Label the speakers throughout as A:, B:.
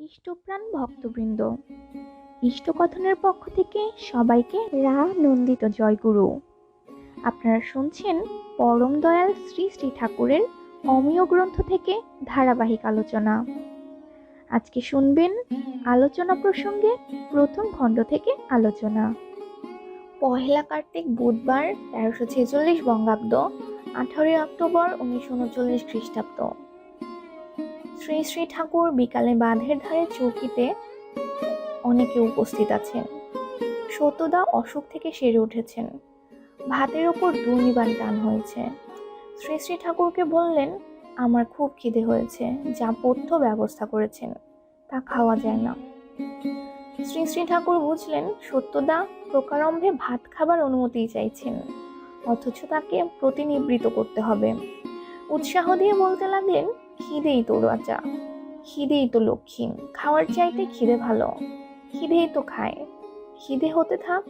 A: ইষ্টপ্রাণ ভক্তবৃন্দ। ইষ্টকথনের পক্ষ থেকে সবাইকে রা নন্দিত জয়গুরু। আপনারা শুনছেন পরম দয়াল শ্রী শ্রী ঠাকুরের অমীয় গ্রন্থ থেকে ধারাবাহিক আলোচনা। আজকে শুনবেন আলোচনা প্রসঙ্গে প্রথম খণ্ড থেকে আলোচনা। পহেলা কার্তিক বুধবার তেরোশো ছেচল্লিশ বঙ্গাব্দ, আঠারোই অক্টোবর উনিশশো উনচল্লিশ খ্রিস্টাব্দ। শ্রী শ্রী ঠাকুর বিকালে বাঁধের ধারে চৌকিতে অনেকে উপস্থিত আছেন। সত্যদা অসুখ থেকে সেরে উঠেছেন। ভাতের ওপর দুর্নিবান টান হয়েছে। শ্রী শ্রী ঠাকুরকে বললেন, আমার খুব খিদে হয়েছে, যা পথ্য ব্যবস্থা করেছেন, তা খাওয়া যায় না। শ্রী শ্রী ঠাকুর বুঝলেন, সত্যদা প্রকারম্ভে ভাত খাবার অনুমতি চাইছেন, অথচ তাকে প্রতিনিবৃত করতে হবে। উৎসাহ দিয়ে বলতে লাগলেন খিদেই তো রাজা। খিদেই তো লক্ষ্মী। খাওয়ার চাইতে খিদে ভালো। খিদেই তো খায়। খিদে হতে থাক,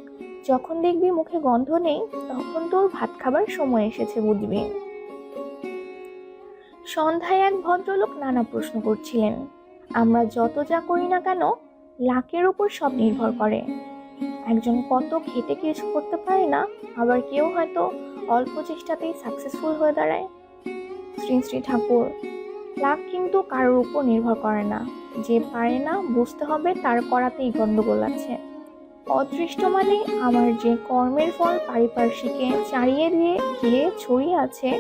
A: যখন দেখবি মুখে গন্ধ নেই, তখন তোর ভাত খাবার সময় এসেছে বুঝবি। সন্ধ্যায় এক ভদ্রলোক নানা প্রশ্ন করছিলেন। আমরা যত যা করি না কেন, লাকের উপর সব নির্ভর করে। একজন কত খেটে কিছু করতে পারে না, আবার কেউ হয়তো অল্প চেষ্টাতেই সাকসেসফুল হয়ে দাঁড়ায়। শ্রী শ্রী ঠাকুর লাভ কিন্তু কারোর উপর নির্ভর করে না। যে পারে না, বুঝতে হবে তার করাতেই গন্ডগোল আছে। অদৃষ্ট মানে আমার যে কর্মের ফল পারিপার্শ্বিকে চারিয়ে দিয়ে গিয়ে ছড়িয়ে আছে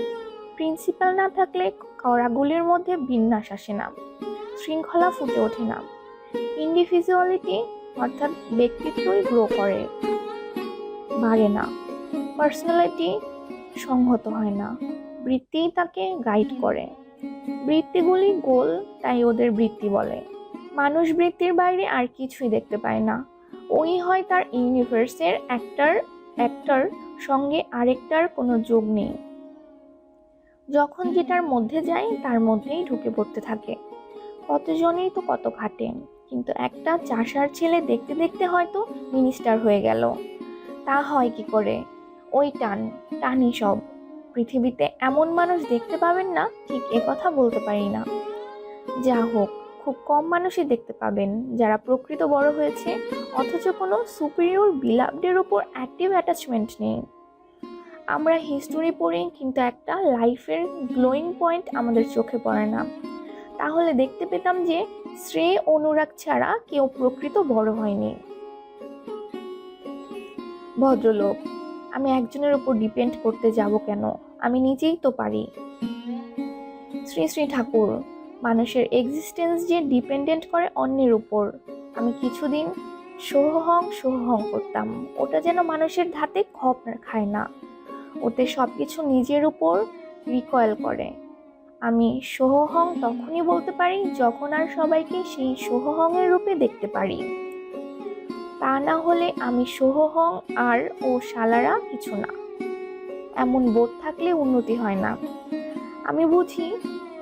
A: প্রিন্সিপাল না থাকলে কড়াগুলির মধ্যে বিন্যাস আসে না, শৃঙ্খলা ফুটে ওঠে না। ইন্ডিভিজুয়ালিটি অর্থাৎ ব্যক্তিত্বই গ্রো করে, বাড়ে না। পার্সোনালিটি সংহত হয় না, বৃত্তিই তাকে গাইড করে। বৃত্তিগুলি গোল, তাই ওদের বৃত্তি বলে। মানুষ বৃত্তির বাইরে আর কিছুই দেখতে পায় না। ওই হয় তার ইউনিভার্সের একটার একটার সঙ্গে আরেকটার কোনো যোগ নেই। যখন যেটার মধ্যে যায়, তার মধ্যেই ঢুকে পড়তে থাকে। কতজনেই তো কত খাটে, কিন্তু একটা চাষার ছেলে দেখতে দেখতে হয়তো মিনিস্টার হয়ে গেল। তা হয় কি করে? ওই টান টানি সব। পৃথিবীতে এমন মানুষ দেখতে পাবেন না, ঠিক কথা বলতে পারি না। যা হোক, খুব কম মানুষই দেখতে পাবেন, যারা প্রকৃত বড় হয়েছে, অথচ কোনো সুপিরিয়র বিলাভডের উপর অ্যাক্টিভ অ্যাটাচমেন্ট নেই। আমরা হিস্টোরি পড়ি, কিন্তু একটা লাইফের গ্লোয়িং পয়েন্ট আমাদের চোখে পড়ে না। তাহলে দেখতে পেতাম যে, শ্রেয় অনুরাগ ছাড়া কেউ প্রকৃত বড় হয়নি। ভদ্রলোক, আমি একজনের উপর ডিপেন্ড করতে যাব কেন? আমি নিজেই তো পারি। শ্রী শ্রী ঠাকুর, মানুষের এক্সিস্টেন্স যে ডিপেন্ডেন্ট করে অন্যের উপর। আমি কিছুদিন সোহং সোহং করতাম। ওটা যেন মানুষের ধাতে খপ খায় না। ওতে সব কিছু নিজের উপর রিকয়েল করে। আমি সোহং তখনই বলতে পারি যখন আর সবাইকে সেই সোহংয়ের রূপে দেখতে পারি। তা না হলে আমি সোহং আর ও শালারা কিছু না। এমন বোধ থাকলে উন্নতি হয় না। আমি বুঝি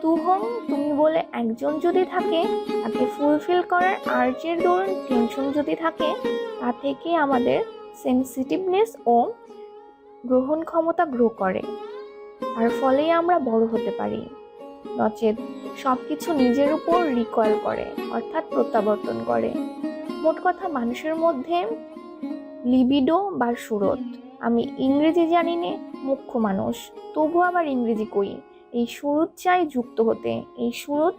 A: তুহং তুমি বলে একজন যদি থাকে, তাকে ফুলফিল করার আর্চের দরুন টেনশন যদি থাকে, তা থেকে আমাদের সেন্সিটিভনেস ও গ্রহণ ক্ষমতা গ্রো করে। তার ফলেই আমরা বড় হতে পারি। নচেত সব কিছু নিজের উপর রিকয়েল করে, অর্থাৎ প্রত্যাবর্তন করে। মোট কথা, মানুষের মধ্যে লিবিডো বা সুরত আমি ইংরেজি জানি নে, মুখ্য মানুষ। তবু আবার ইংরেজি কই? এই সুরত চাই যুক্ত হতে। এই সুরত,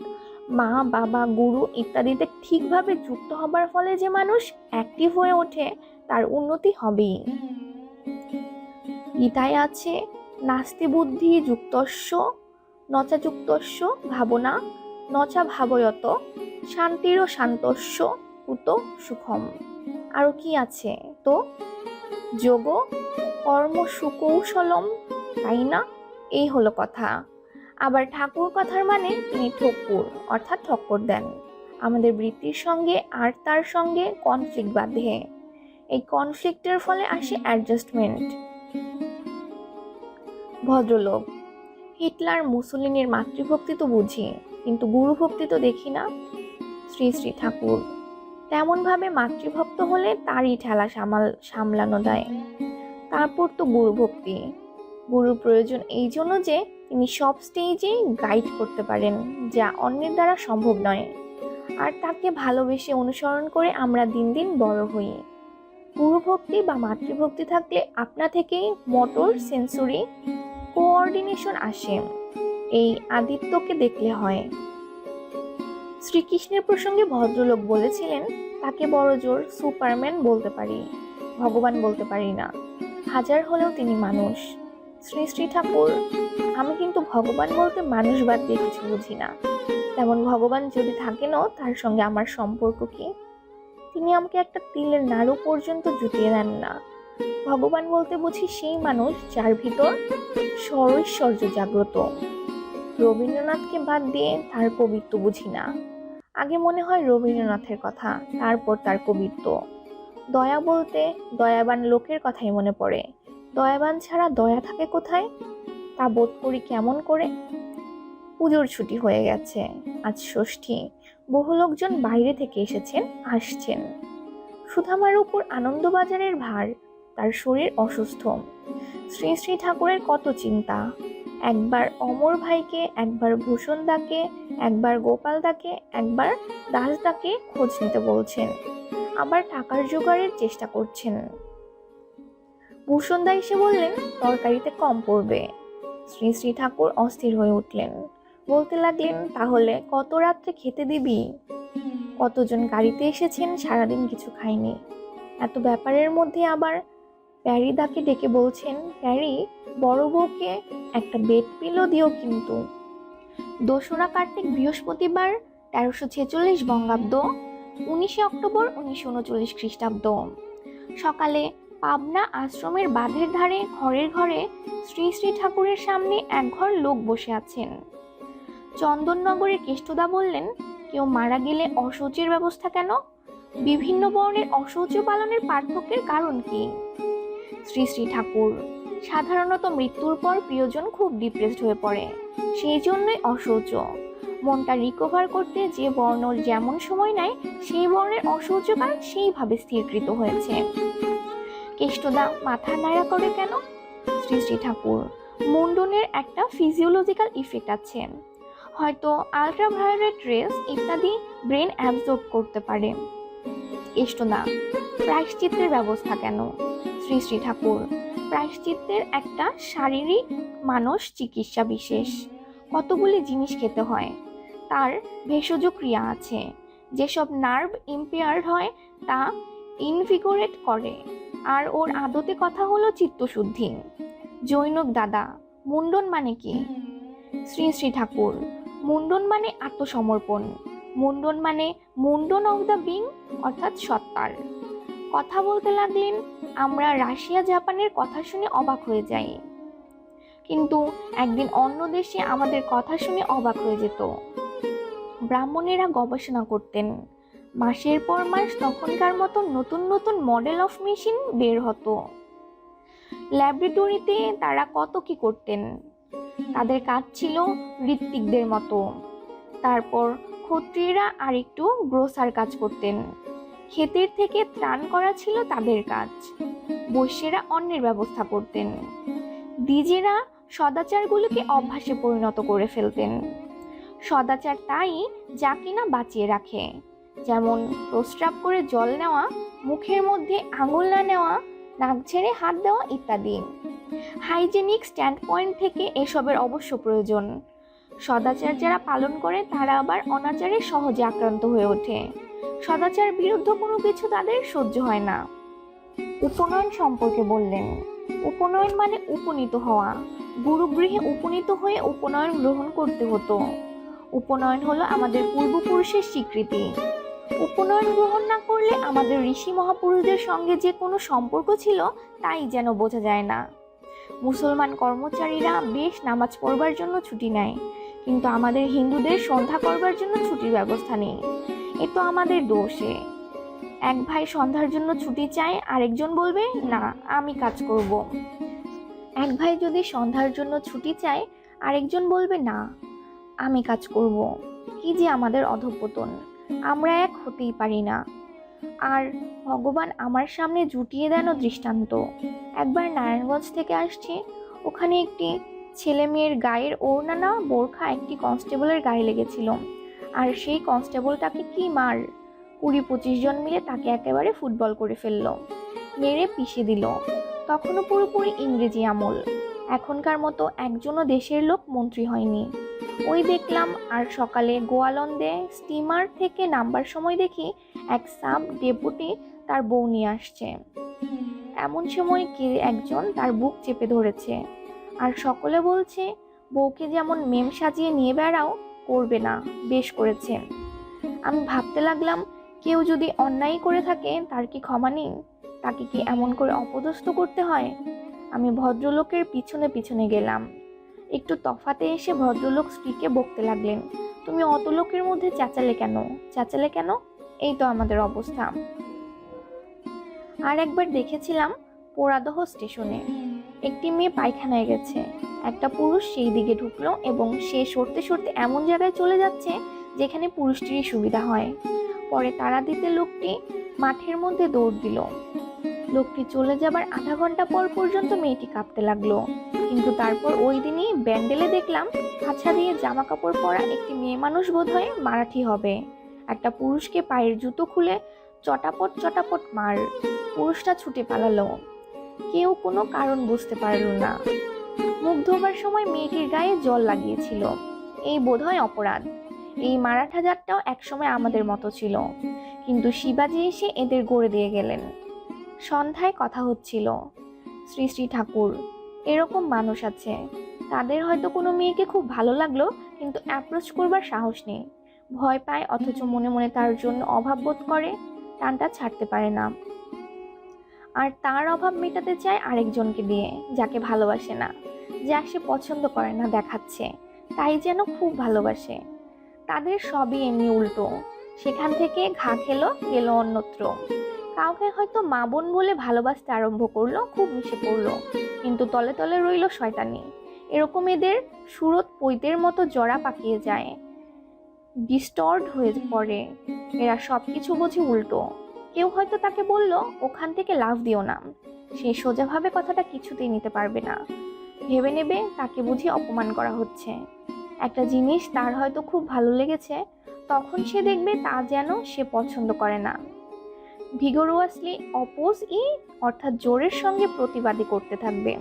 A: মা, বাবা, গুরু ইত্যাদিতে ঠিকভাবে যুক্ত হবার ফলে যে মানুষ অ্যাক্টিভ হয়ে ওঠে, তার উন্নতি হবেই। গীতায় আছে, নাস্তি বুদ্ধি যুক্তস্য, নচা যুক্তস্য ভাবনা, নচা ভাবয়ত, শান্তিরও শান্তস্য কুত সুখম। আরও কি আছে? তো যোগ, কর্ম, সুকৌশলম তাই না এই হলো কথা। আবার ঠাকুর কথার মানে তিনি ঠকুর, অর্থাৎ ঠক্কর দেন। আমাদের বৃত্তির সঙ্গে আর তার সঙ্গে কনফ্লিক্ট বাঁধে। এই কনফ্লিক্টের ফলে আসে অ্যাডজাস্টমেন্ট ভদ্রলোক, হিটলার মুসলিনের মাতৃভক্তি তো বুঝি, কিন্তু গুরুভক্তি তো দেখি না। শ্রী শ্রী ঠাকুর তেমনভাবে মাতৃভক্ত হলে তারই ঠেলা সামাল সামলানো দেয়। তারপর তো গুরুভক্তি। গুরুর প্রয়োজন এই জন্য যে তিনি সব স্টেজেই গাইড করতে পারেন, যা অন্যের দ্বারা সম্ভব নয়। আর তাকে ভালোবেসে অনুসরণ করে আমরা দিন দিন বড় হই। গুরুভক্তি বা মাতৃভক্তি থাকলে আপনা থেকেই মোটর সেন্সরি কোঅর্ডিনেশন আসে। এই আদিত্যকে দেখলে হয়। শ্রীকৃষ্ণের প্রসঙ্গে ভদ্রলোক বলেছিলেন, তাকে বড় জোর সুপারম্যান বলতে পারি, ভগবান বলতে পারি না। হাজার হলেও তিনি মানুষ। শ্রী শ্রী ঠাকুর, আমি কিন্তু ভগবান বলতে মানুষ বাদ দিয়ে কিছু বুঝি না। তেমন ভগবান যদি থাকেনও, তার সঙ্গে আমার সম্পর্ক কি? তিনি আমাকে একটা তিলের নাড়ু পর্যন্ত জুটিয়ে দেন না। ভগবান বলতে বুঝি সেই মানুষ যার ভিতর স্বরৈশ্বর্য জাগ্রত। রবীন্দ্রনাথকে বাদ দিয়ে তার কবিত্ব বুঝি না। আগে মনে হয় রবীন্দ্রনাথের কথা, তারপর তার কবিত্ব। দয়া বলতে দয়াবান লোকের কথাই মনে পড়ে। দয়াবান ছাড়া দয়া থাকে কোথায়? তা বোধ করি কেমন করে? পুজোর ছুটি হয়ে গেছে, আজ ষষ্ঠী। বহু লোকজন বাইরে থেকে এসেছেন, আসছেন। সুধামার উপর আনন্দবাজারের ভার, তার শরীর অসুস্থ। শ্রী শ্রী ঠাকুরের কত চিন্তা। একবার অমর ভাইকে, একবার ভূষণ দাকে, একবার গোপাল দাকে, একবার দাস দাকে খোঁজ নিতে বলছেন। আবার টাকার জোগাড়ের চেষ্টা করছেন। ভূষণ দা এসে বললেন, তরকারিতে কম পড়বে। শ্রী শ্রী ঠাকুর অস্থির হয়ে উঠলেন। বলতে লাগলেন, তাহলে কত রাত্রে খেতে দিবি? কতজন গাড়িতে এসেছেন, সারাদিন কিছু খায়নি এত ব্যাপারের মধ্যে আবার প্যারিদাকে ডেকে বলছেন, প্যারি, বড় বউকে একটা বেড পিলো দিও কিন্তু। দোসরা কার্তিক বৃহস্পতিবার, তেরোশো ছেচল্লিশ বঙ্গাব্দ, উনিশে অক্টোবর, উনিশশো উনচল্লিশ খ্রিস্টাব্দ। সকালে পাবনা আশ্রমের বাঁধের ধারে, ঘরের ঘরে শ্রী শ্রী ঠাকুরের সামনে এক ঘর লোক বসে আছেন। চন্দননগরের কেষ্টদা বললেন, কেউ মারা গেলে অশৌচের ব্যবস্থা কেন? বিভিন্ন বর্ণের অশৌচ পালনের পার্থক্যের কারণ কি? শ্রী শ্রী ঠাকুর। সাধারণত মৃত্যুর পর প্রিয়জন খুব ডিপ্রেসড হয়ে পড়ে। সেই জন্যই অশৌচ মনটা রিকভার করতে যে বর্ণ যেমন সময় নেয়, সেই বর্ণের অশৌচকাল সেইভাবে স্থিরকৃত হয়েছে। কেষ্টদা মাথা নাড়া করে কেন? শ্রী শ্রী ঠাকুর, মুন্ডনের একটা ফিজিওলজিক্যাল ইফেক্ট আছে। হয়তো আলট্রাভায়োলেট রেস ইত্যাদি ব্রেন অ্যাবজর্ব করতে পারে। কেষ্টদা, প্রায়শ্চিত্তের ব্যবস্থা কেন? শ্রী শ্রী ঠাকুর। প্রায়শ্চিত্তের একটা শারীরিক মানস চিকিৎসা বিশেষ। কতগুলি জিনিস খেতে হয়। তার ভেষজ ক্রিয়া আছে। যেসব নার্ভ ইম্পেয়ার্ড হয়, তা ইনভিগোরেট করে। আর ওর আদতে কথা হলো চিত্তশুদ্ধি। জৈনক দাদা, মুন্ডন মানে কি? শ্রী শ্রী ঠাকুর, মুন্ডন মানে আত্মসমর্পণ। মুন্ডন মানে মুন্ডন অফ দ্য বিং অর্থাৎ সত্তার। কথা বলতে লাগলেন আমরা রাশিয়া, জাপানের কথা শুনে অবাক হয়ে যাই। কিন্তু একদিন অন্য দেশে আমাদের কথা শুনে অবাক হয়ে যেত। ব্রাহ্মণেরা গবেষণা করতেন, মাসের পর মাস তখনকার মতো নতুন নতুন মডেল অফ মেশিন বের হতো। ল্যাবরেটরিতে তারা কত কি করতেন? তাদের কাজ ছিল ঋত্বিকদের মতো। তারপর ক্ষত্রিয়রা আর একটু গ্রোসার কাজ করতেন। ক্ষেতের থেকে ত্রাণ করা ছিল তাদের কাজ। বৈশ্যেরা অন্যের ব্যবস্থা করতেন। দ্বিজেরা সদাচারগুলোকে অভ্যাসে পরিণত করে ফেলতেন। সদাচার তাই যা কিনা বাঁচিয়ে রাখে। যেমন প্রস্রাব করে জল নেওয়া, মুখের মধ্যে আঙুল না নেওয়া, নাক ছেড়ে হাত দেওয়া ইত্যাদি। হাইজেনিক স্ট্যান্ড পয়েন্ট থেকে এসবের অবশ্য প্রয়োজন। সদাচার যারা পালন করে তারা আবার অনাচারে সহজে আক্রান্ত হয়ে ওঠে। সদাচার বিরুদ্ধ কোনো কিছু তাদের সহ্য হয় না। উপনয়ন সম্পর্কে বললেন, উপনয়ন মানে উপনীত হওয়া। গুরুগৃহে উপনীত হয়ে উপনয়ন গ্রহণ করতে হতো। উপনয়ন হলো আমাদের পূর্বপুরুষের স্বীকৃতি। উপনয়ন গ্রহণ না করলে আমাদের ঋষি মহাপুরুষদের সঙ্গে যে কোনো সম্পর্ক ছিল তাই যেন বোঝা যায় না। মুসলমান কর্মচারীরা বেশ নামাজ পড়বার জন্য ছুটি নেয়, কিন্তু আমাদের হিন্দুদের সন্ধ্যা করবার জন্য ছুটির ব্যবস্থা নেই। এ তো আমাদের দোষে। এক ভাই সন্ধ্যার জন্য ছুটি চায়, আরেকজন বলবে, না, আমি কাজ করব। এক ভাই যদি সন্ধ্যার জন্য ছুটি চায়, আরেকজন বলবে, না, আমি কাজ করব। কি যে আমাদের অধঃপতন। আমরা এক হতেই পারি না। আর ভগবান আমার সামনে জুটিয়ে দেন দৃষ্টান্ত। একবার নারায়ণগঞ্জ থেকে আসছি, ওখানে একটি ছেলে মেয়ের গায়ের ওড়না না, বোরখা একটি কনস্টেবলের গায়ে লেগেছিল। আর সেই কনস্টেবলটাকে কি মার? কুড়ি পঁচিশ জন মিলে তাকে একেবারে ফুটবল করে ফেলল, মেরে পিষে দিল। তখনও পুরোপুরি ইংরেজি আমল। এখনকার মতো একজনও দেশের লোক মন্ত্রী হয়নি। ওই দেখলাম আর সকালে গোয়ালন্দে স্টিমার থেকে নামবার সময় দেখি এক সাব ডেপুটি তার বউ নিয়ে আসছে। এমন সময় কে একজন তার বুক চেপে ধরেছে। আর সকলে বলছে, বউকে যেমন মেম সাজিয়ে নিয়ে বেড়াও করবে না, বেশ করেছে। আমি ভাবতে লাগলাম, কেউ যদি অন্যায় করে থাকে, তার কি ক্ষমা নেই? তাকে কি এমন করে অপদস্থ করতে হয়? আমি ভদ্রলোকের পিছনে পিছনে গেলাম। একটু তফাতে এসে ভদ্রলোক স্ত্রীকে বকতে লাগলেন। তুমি অত লোকের মধ্যে চেঁচালে কেন? চেঁচালে কেন? এই তো আমাদের অবস্থা। আর একবার দেখেছিলাম পোড়াদহ স্টেশনে। একটি মেয়ে পায়খানায় গেছে। একটা পুরুষ সেই দিকে ঢুকলো এবং সে সরতে সরতে এমন জায়গায় চলে যাচ্ছে যেখানে পুরুষটিরই সুবিধা হয়। পরে তারা দিতে লোকটি মাঠের মধ্যে দৌড় দিল। লোকটি চলে যাবার আধা ঘণ্টা পর পর্যন্ত মেয়েটি কাঁপতে লাগল। কিন্তু তারপর ওই দিনই ব্যান্ডেলে দেখলাম কাছা দিয়ে জামা কাপড় পরা একটি মেয়ে মানুষ বোধ হয় মারাঠি হবে। একটা পুরুষকে পায়ের জুতো খুলে চটাপট চটাপট মার। পুরুষটা ছুটে পালালো। কেউ কোনো কারণ বুঝতে পারল না। মুখ ধোবার সময় মেয়েটির গায়ে জল লাগিয়েছিল। এই বোধহয় অপরাধ। এই মারাঠা জাতটাও একসময় আমাদের মতো ছিল। কিন্তু শিবাজি এসে এদের গড়ে দিয়ে গেলেন। সন্ধ্যায় কথা হচ্ছিল, শ্রী শ্রী ঠাকুর, এরকম মানুষ আছে। তাদের হয়তো কোনো মেয়েকে খুব ভালো লাগল, কিন্তু অ্যাপ্রোচ করবার সাহস নেই। ভয় পায়, অথচ মনে মনে তার জন্য অভাব বোধ করে টানটা ছাড়তে পারে না। আর তার অভাব মেটাতে চায় আরেকজনকে দিয়ে, যাকে ভালোবাসে না, যা সে পছন্দ করে না দেখাচ্ছে, তাই যেন খুব ভালোবাসে। তাদের সবই এমনি উল্টো। সেখান থেকে ঘা খেলো, গেল অন্যত্র। কাউকে হয়তো মা বোন বলে ভালোবাসতে আরম্ভ করল, খুব মিশে পড়ল। কিন্তু তলে তলে রইল শয়তানি। এরকম এদের সুরত পৈতের মতো জড়া পাকিয়ে যায়। ডিস্টর্ড হয়ে পড়ে। এরা সব কিছু বোঝে উল্টো। কেউ হয়তো তাকে বলল, ওখান থেকে লাভ দিও না। সে সোজাভাবে কথাটা কিছুতেই নিতে পারবে না। ভেবে নেবে তাকে বুঝি অপমান করা হচ্ছে। একটা জিনিস তার হয়তো খুব ভালো লেগেছে, তখন সে দেখবে তা যেন সে পছন্দ করে না। ভিগোরুয়াসলি অপোজ ই, অর্থাৎ জোরের সঙ্গে প্রতিবাদী করতে থাকবে।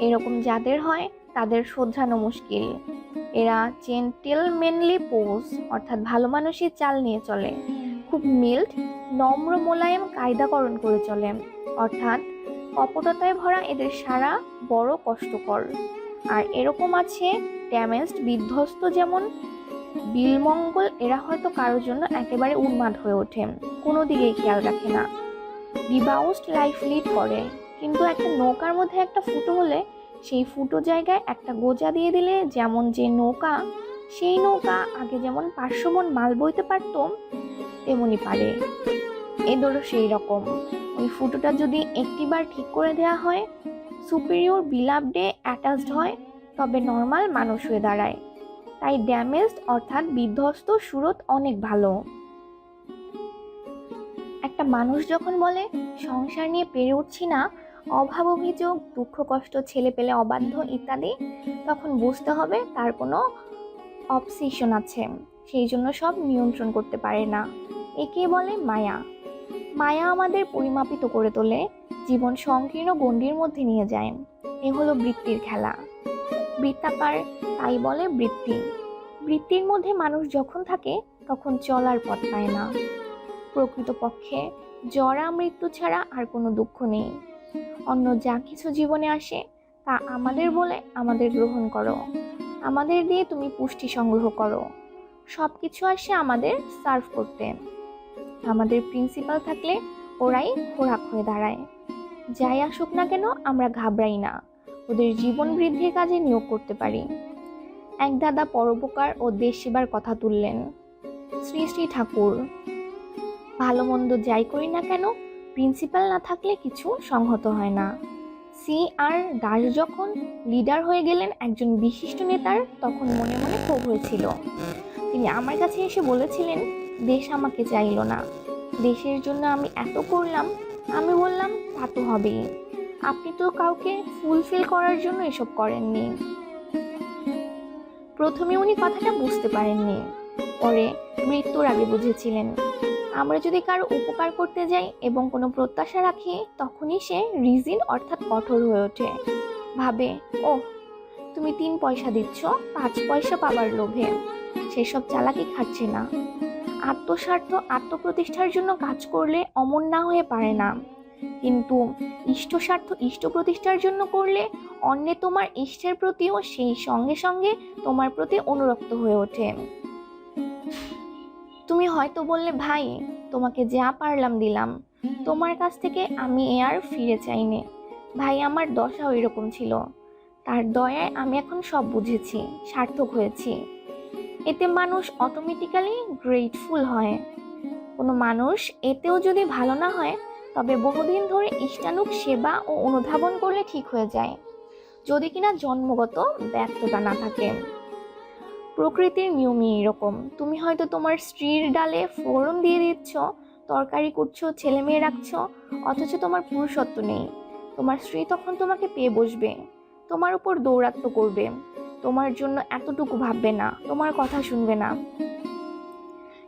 A: এরকম যাদের হয় তাদের শোধরানো মুশকিল। এরা জেন্টেলমেনলি পোজ অর্থাৎ ভালো মানুষের চাল নিয়ে চলে। খুব মিল্ড, নম্র মোলায়েম কায়দাকরণ করে চলে। অর্থাৎ কপটতায় ভরা এদের সারা বড় কষ্টকর। আর এরকম আছে ড্যামেজড, বিধ্বস্ত যেমন বিলমঙ্গল, এরা হয়তো কারোর জন্য একেবারে উন্মাদ হয়ে ওঠে। কোনো দিকেই খেয়াল রাখে না। ডিবাউসড লাইফ লিড করে। কিন্তু একটা নৌকার মধ্যে একটা ফুটো হলে সেই ফুটো জায়গায় একটা গোজা দিয়ে দিলে যেমন যে নৌকা, সেই নৌকা আগে যেমন পাঁচশো মন মাল বইতে পারত তেমনি পারে। এদেরও সেই রকম। ওই ফুটোটা যদি একটিবার ঠিক করে দেওয়া হয় সুপিরিয়র বিলাবডে অ্যাটাচড হয়, তবে নর্মাল মানুষ হয়ে দাঁড়ায়। তাই ড্যামেজড অর্থাৎ বিধ্বস্ত সুরত অনেক ভালো। একটা মানুষ যখন বলে, সংসার নিয়ে পেরে উঠছি না অভাব অভিযোগ দুঃখ কষ্ট, ছেলে পেলে অবাধ্য, ইত্যাদি, তখন বুঝতে হবে তার কোনো অবসেশন আছে। সেই জন্য সব নিয়ন্ত্রণ করতে পারে না। একে বলে মায়া। মায়া আমাদের পরিমাপিত করে তোলে, জীবন সংকীর্ণ গণ্ডির মধ্যে নিয়ে যায়। এ হলো বৃত্তির খেলা। বৃত্তাকার তাই বলে বৃত্তি। বৃত্তির মধ্যে মানুষ যখন থাকে, তখন চলার পথ পায় না। প্রকৃতপক্ষে জরা মৃত্যু ছাড়া আর কোনো দুঃখ নেই। অন্য যা কিছু জীবনে আসে, তা আমাদের বলে আমাদের গ্রহণ করো। আমাদের দিয়ে তুমি পুষ্টি সংগ্রহ করো। সব কিছু আসে আমাদের সার্ভ করতে। আমাদের প্রিন্সিপাল থাকলে ওরাই খোরাক হয়ে দাঁড়ায়। যাই আসুক না কেন, আমরা ঘাবড়াই না। ওদের জীবন বৃদ্ধির কাজে নিয়োগ করতে পারি। এক দাদা পরোপকার ও দেশ সেবার কথা তুললেন। শ্রী শ্রী ঠাকুর, ভালো মন্দ যাই করি না কেন, প্রিন্সিপাল না থাকলে কিছু সংহত হয় না। সি আর দাস যখন লিডার হয়ে গেলেন একজন বিশিষ্ট নেতার, তখন মনে মনে ক্ষোভ হয়েছিল। তিনি আমার কাছে এসে বলেছিলেন দেশ আমাকে চাইলো না। দেশের জন্য আমি এত করলাম, আমি বললাম, তা তো হবেই। আপনি তো কাউকে ফুলফিল করার জন্য এসব করেননি। প্রথমে উনি কথাটা বুঝতে পারেননি। পরে মৃত্যুর আগে বুঝেছিলেন। আমরা যদি কারও উপকার করতে যাই এবং কোনো প্রত্যাশা রাখি, তখনই সে রিজিন অর্থাৎ কঠোর হয়ে ওঠে। ভাবে ও তুমি তিন পয়সা দিচ্ছ, পাঁচ পয়সা পাবার লোভে। সেসব চালাকি খাচ্ছে না। আত্মস্বার্থ, আত্মপ্রতিষ্ঠার জন্য কাজ করলে অমন না হয়ে পারে না। কিন্তু ইষ্টস্বার্থ ইষ্ট প্রতিষ্ঠার জন্য করলে অন্যে তোমার ইষ্টের প্রতিও সেই সঙ্গে সঙ্গে তোমার প্রতি অনুরক্ত হয়ে ওঠে। তুমি হয়তো বললে, ভাই, তোমাকে যা পারলাম দিলাম। তোমার কাছ থেকে আমি এ আর ফিরে চাইনি। ভাই, আমার দশাও এরকম ছিল। তার দয়ায় আমি এখন সব বুঝেছি, সার্থক হয়েছি। এতে মানুষ অটোমেটিক্যালি গ্রেটফুল হয়। কোনো মানুষ এতেও যদি ভালো না হয়, তবে বহুদিন ধরে ইষ্টানুক সেবা ও অনুধাবন করলে ঠিক হয়ে যায়, যদি কিনা জন্মগত ব্যর্থতা না থাকে। প্রকৃতির নিয়মই এরকম। তুমি হয়তো তোমার স্ত্রীর ডালে ফোড়ন দিয়ে দিচ্ছ, তরকারি করছ, ছেলে মেয়ে রাখছো, অথচ তোমার পুরুষত্ব নেই। তোমার স্ত্রী তখন তোমাকে পেয়ে বসবে, তোমার উপর দৌরাত্ম করবে। তোমার জন্য এতটুকু ভাববে না, তোমার কথা শুনবে না।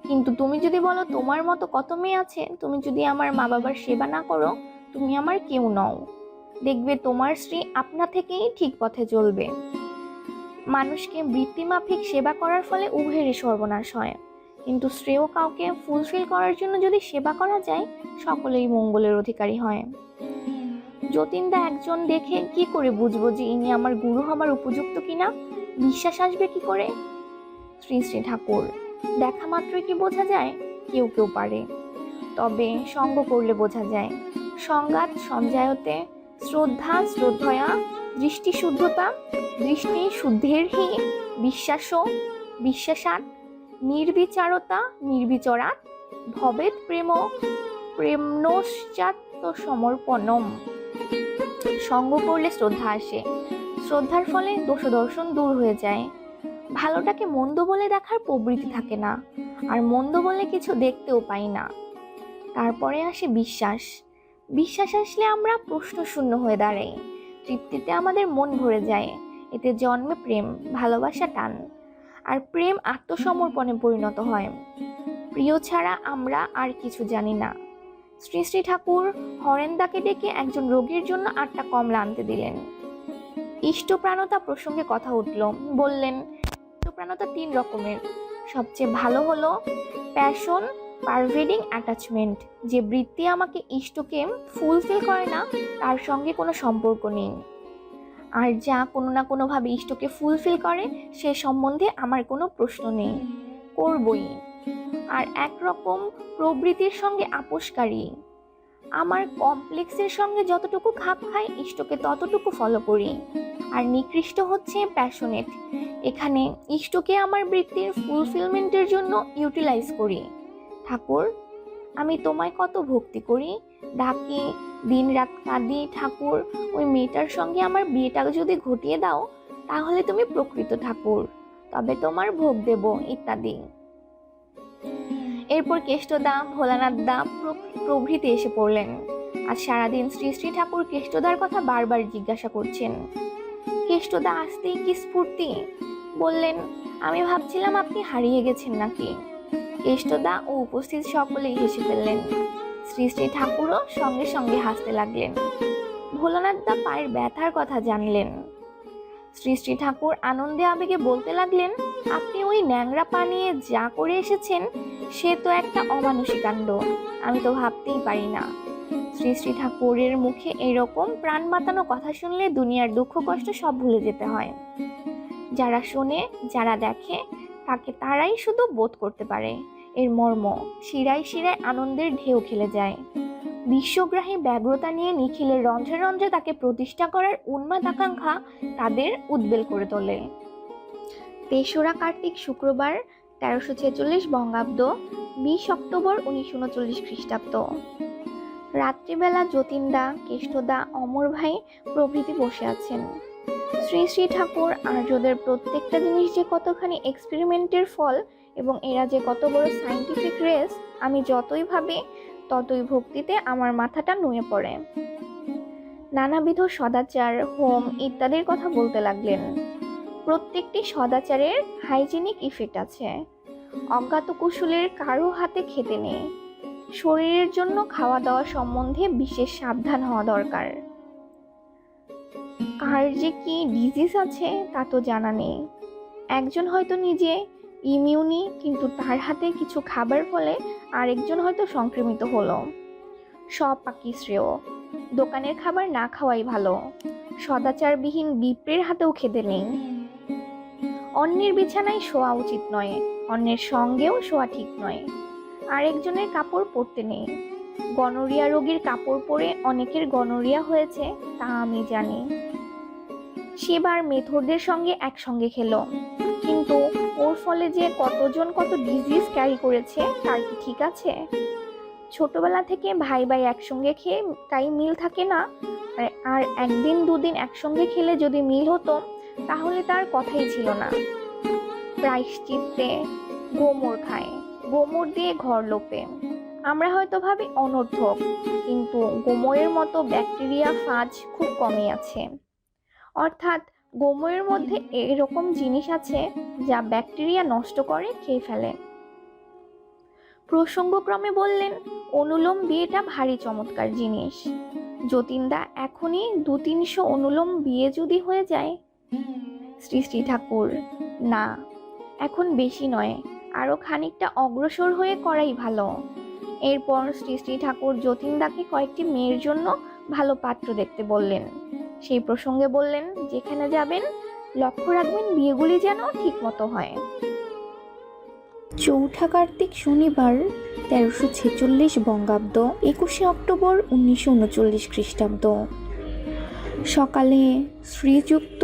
A: কিন্তু তুমি যদি বলো তোমার মতো কত মেয়ে আছে, তুমি যদি আমার মা বাবার সেবা না করো, তুমি আমার কেউ নও। দেখবে তোমার স্ত্রী আপনা থেকেই ঠিক পথে চলবে। মানুষকে বৃত্তিমাফিক সেবা করার ফলে উভয়েরই সর্বনাশ হয়। কিন্তু শ্রেয় কাউকে ফুলফিল করার জন্য যদি সেবা করা যায়, সকলেই মঙ্গলের অধিকারী হয়। যতীনদা একজন দেখে কি করে বুঝব যে ইনি আমার গুরু হবার উপযুক্ত কিনা? বিশ্বাস আসবে কি করে? শ্রী শ্রী ঠাকুর, দেখা মাত্রই কি বোঝা যায়? কেউ কেউ পারে। তবে সঙ্গ করলে বোঝা যায়। সংঘাত, সঞ্জায়তে শ্রদ্ধা, শ্রদ্ধয়া, দৃষ্টি শুদ্ধতা, দৃষ্টি শুদ্ধের হি বিশ্বাস বিশ্বাসাত নির্বিচারতা নির্বিচরাত ভবেদ প্রেম প্রেমনশ্চাত্ম সমর্পণম সঙ্গ করলে শ্রদ্ধা আসে। শ্রদ্ধার ফলে দোষ দর্শন দূর হয়ে যায়। ভালোটাকে মন্দ বলে দেখার প্রবৃত্তি থাকে না, আর মন্দ বলে কিছু দেখতেও পাই না। তারপরে আসে বিশ্বাস। বিশ্বাস আসলে আমরা প্রশ্ন শূন্য হয়ে দাঁড়াই। তৃপ্তিতে আমাদের মন ভরে যায়। এতে জন্মে প্রেম, ভালোবাসা টান। আর প্রেম আত্মসমর্পণে পরিণত হয়। প্রিয় ছাড়া আমরা আর কিছু জানি না। শ্রী শ্রী ঠাকুর হরেন্দাকে ডেকে একজন রোগীর জন্য আটটা কমলা আনতে দিলেন। ইষ্টপ্রাণতা প্রসঙ্গে কথা উঠল। বললেন, ইষ্টপ্রাণতা তিন রকমের। সবচেয়ে ভালো হলো প্যাশন, পারভেডিং অ্যাটাচমেন্ট। যে বৃত্তি আমাকে ইষ্টকে ফুলফিল করে না, তার সঙ্গে কোনো সম্পর্ক নেই। আর যা কোনো না কোনোভাবে ইষ্টকে ফুলফিল করে, সে সম্বন্ধে আমার কোনো প্রশ্ন নেই। করবই। আর একরকম প্রবৃত্তির সঙ্গে আপোষকারী। আমার কমপ্লেক্সের সঙ্গে যতটুকু খাপ খায় ইষ্টকে ততটুকু ফলো করি। আর নিকৃষ্ট হচ্ছে প্যাশনেট এখানে ইষ্টকে আমার বৃত্তির ফুলফিলমেন্টের জন্য ইউটিলাইজ করি। ঠাকুর, আমি তোমায় কত ভক্তি করি। ডাকি দিন রাত কাঁদি ঠাকুর, ওই মেয়েটার সঙ্গে আমার বিয়েটা যদি ঘটিয়ে দাও, তাহলে তুমি প্রকৃত ঠাকুর। তবে তোমার ভোগ দেব ইত্যাদি। এরপর কেষ্টদা ভোলানাথ দা প্র- প্রভৃতি এসে পড়লেন। আজ সারাদিন শ্রী শ্রী ঠাকুর কেষ্টদার কথা বারবার জিজ্ঞাসা করছেন। কেষ্টদা, আসতেই কি স্ফূর্তি? বললেন, আমি ভাবছিলাম আপনি হারিয়ে গেছেন নাকি। কেষ্টদা ও উপস্থিত সকলেই হেসে ফেললেন। শ্রী শ্রী ঠাকুরও সঙ্গে সঙ্গে হাসতে লাগলেন। ভোলানাথ দা পায়ের ব্যথার কথা জানলেন। শ্রী শ্রী ঠাকুর আনন্দে আবেগে বলতে লাগলেন আপনি ওই ন্যাংরা পানিয়ে যা করে এসেছেন, সে তো একটা অমানুষী কাণ্ড। আমি তো ভাবতেই পারি না। শ্রী শ্রী ঠাকুরের মুখে এরকম প্রাণ মাতানো কথা শুনলে দুনিয়ার দুঃখ কষ্ট সব ভুলে যেতে হয়। যারা শোনে, যারা দেখে, তাকে তারাই শুধু বোধ করতে পারে। এর মর্ম শিরায় শিরায় আনন্দের ঢেউ খেলে যায়। বিশ্বগ্রাহী ব্যগ্রতা নিয়ে নিখিলের রন্ধ্রে রন্ধ্রে তাকে প্রতিষ্ঠা করার উন্মাদ আকাঙ্ক্ষা তাদের উদ্বেল করে তোলে। তেসরা কার্তিক শুক্রবার, তেরোশো ছেচল্লিশ বঙ্গাব্দ, বিশ অক্টোবর উনিশশো উনচল্লিশ খ্রিস্টাব্দ। রাত্রিবেলা যতীনদা, কেষ্টদা, অমর ভাই প্রভৃতি বসে আছেন। শ্রী শ্রী ঠাকুর, আর্যদের প্রত্যেকটা জিনিস যে কতখানি এক্সপেরিমেন্টের ফল এবং এরা যে কত বড় সাইন্টিফিক রেস আমি যতই ভাবি, ততই ভক্তিতে আমার মাথাটা নুয়ে পড়ে। নানাবিধ সদাচার, হোম ইত্যাদির কথা বলতে লাগলেন। প্রত্যেকটি সদাচারের হাইজেনিক ইফেক্ট আছে। অজ্ঞাত কুশলের কারও হাতে খেতে নেই। শরীরের জন্য খাওয়া দাওয়া সম্বন্ধে বিশেষ সাবধান হওয়া দরকার। কার যে কি ডিজিজ আছে, তা তো জানা নেই। একজন হয়তো নিজে ইমিউনি কিন্তু তার হাতে কিছু খাবার ফলে আরেকজন হয়তো সংক্রমিত হলো। সব পাকি শ্রেয়। দোকানের খাবার না খাওয়াই ভালো। সদাচারবিহীন বিপ্রের হাতেও খেতে নেই। অন্যের বিছানায় শোয়া উচিত নয়, অন্যের সঙ্গেও শোয়া ঠিক নয়। আরেকজনের কাপড় পরতে নেই। গনোরিয়া রোগীর কাপড় পরে অনেকের গনোরিয়া হয়েছে, তা আমি জানি। সেবার মেথরদের সঙ্গে একসঙ্গে খেলো। কিন্তু ওর ফলে যে কতজন কত ডিজিজ ক্যারি করেছে, তার কি ঠিক আছে? ছোটবেলা থেকে ভাই ভাই একসঙ্গে খেয়ে তাই মিল থাকে না? আর- একদিন দুদিন একসঙ্গে খেলে যদি মিল হতো তাহলে তার কথাই ছিল না। প্রায়শ্চিত্তে গোমর খায়, গোমর দিয়ে ঘর লোপে। আমরা হয়তো ভাবি অনর্থক, কিন্তু গোমরের মতো ব্যাকটেরিয়া ফাজ খুব কমই আছে। অর্থাৎ গোমরের মধ্যে এরকম জিনিস আছে যা ব্যাকটেরিয়া নষ্ট করে, খেয়ে ফেলে। প্রসঙ্গক্রমে বললেন, অনুলোম বিয়েটা ভারী চমৎকার জিনিস। যতীনদা এখনই দু তিনশো অনুলোম বিয়ে যদি হয়ে যায় শ্রী শ্রী ঠাকুর, না, এখন বেশি নয় আরও খানিকটা অগ্রসর হয়ে করাই ভালো। এরপর শ্রী শ্রী ঠাকুর যতীনদাকে কয়েকটি মেয়ের জন্য ভালো পাত্র দেখতে বললেন। সেই প্রসঙ্গে বললেন, যেখানে যাবেন, লক্ষ্য রাখবেন বিয়েগুলি যেন ঠিক মতো হয়।
B: চৌঠা কার্তিক শনিবার, তেরোশো ছেচল্লিশ বঙ্গাব্দ, একুশে অক্টোবর, উনিশশো উনচল্লিশ খ্রিস্টাব্দ। সকালে শ্রীযুক্ত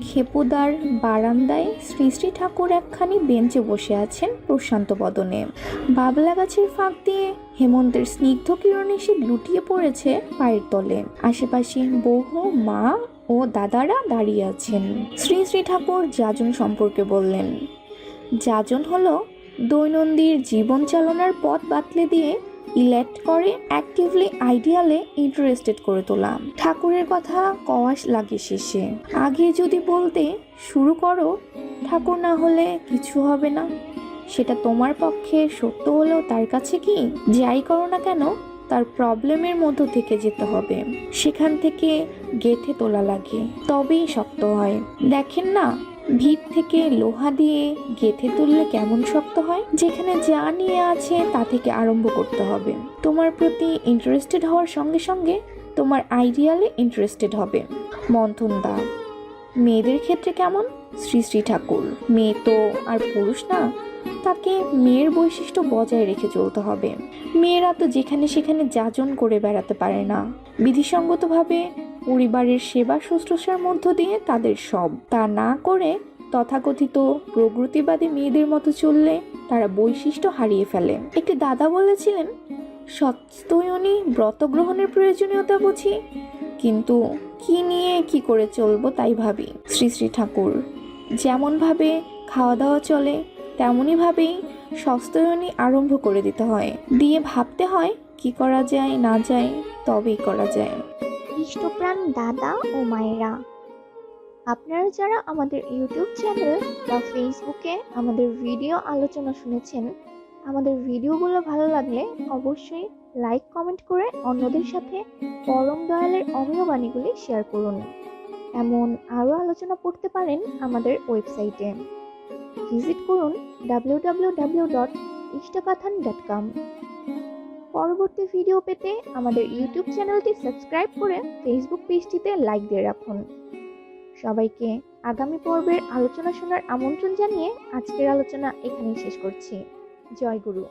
B: খেপুদার বারান্দায় শ্রী শ্রী ঠাকুর একখানি বেঞ্চে বসে আছেন প্রশান্ত বদনে। বাবলা গাছের ফাঁক দিয়ে হেমন্তের স্নিগ্ধ কিরণ এসে লুটিয়ে পড়েছে পায়ের তলে। আশেপাশে বহু মা ও দাদারা দাঁড়িয়ে আছেন। শ্রী শ্রী ঠাকুর যাজন সম্পর্কে বললেন, যাজন হলো দৈনন্দিন জীবন চালনার পথ বাতলে দিয়ে ইলেক্ট করে অ্যাক্টিভলি আইডিয়ালে ইন্টারেস্টেড করে তোলা ঠাকুরের কথা কওয়াস লাগে শেষে। আগে যদি বলতে শুরু করো, ঠাকুর না হলে কিছু হবে না। সেটা তোমার পক্ষে সত্য হলেও তার কাছে কি? যাই করো না কেন, তার প্রবলেমের মধ্য থেকে যেতে হবে। সেখান থেকে গেথে তোলা লাগে। তবেই শক্ত হয়। দেখেন না ভিত থেকে লোহা দিয়ে গেথে তুললে কেমন শক্ত হয়? যেখানে যা নিয়ে আছে তা থেকে আরম্ভ করতে হবে। তোমার প্রতি ইন্টারেস্টেড হওয়ার সঙ্গে সঙ্গে তোমার আইডিয়ালে ইন্টারেস্টেড হবে। মন্থন দা মেয়েদের ক্ষেত্রে কেমন? শ্রী শ্রী ঠাকুর। মেয়ে তো আর পুরুষ না। তাকে মেয়ের বৈশিষ্ট্য বজায় রেখে চলতে হবে। মেয়েরা তো যেখানে সেখানে যাজন করে বেড়াতে পারে না। বিধিসঙ্গতভাবে পরিবারের সেবা শুশ্রূষার মধ্য দিয়ে তাদের সব। তা না করে তথাকথিত প্রগতিবাদী মেয়েদের মতো চললে তারা বৈশিষ্ট্য হারিয়ে ফেলে। একটি দাদা বলেছিলেন সত্যয়নী ব্রত গ্রহণের প্রয়োজনীয়তা বুঝি, কিন্তু কি নিয়ে কি করে চলবো তাই ভাবি। শ্রী শ্রী ঠাকুর, যেমনভাবে খাওয়া দাওয়া চলে তেমনইভাবেই সস্তয়নী আরম্ভ করে দিতে হয়। দিয়ে ভাবতে হয়, কি করা যায়, না যায়, তবেই করা যায়।
A: ইষ্টপ্রাণ দাদা ও মায়েরা, আপনারা যারা আমাদের ইউটিউব চ্যানেল বা ফেসবুকে আমাদের ভিডিও আলোচনা শুনেছেন, আমাদের ভিডিওগুলো ভালো লাগলে অবশ্যই লাইক, কমেন্ট করে অন্যদের সাথে পরম দয়ালের অমীয় বাণীগুলি শেয়ার করুন। এমন আরও আলোচনা পড়তে পারেন আমাদের ওয়েবসাইটে। ভিজিট করুন কম পরবর্তী ভিডিও পেতে আমাদের ইউটিউব চ্যানেলটি সাবস্ক্রাইব করে ফেসবুক পেজটিতে লাইক দিয়ে রাখুন। সবাইকে আগামী পর্বের আলোচনা শোনার আমন্ত্রণ জানিয়ে আজকের আলোচনা এখানেই শেষ করছি। জয় গুরু।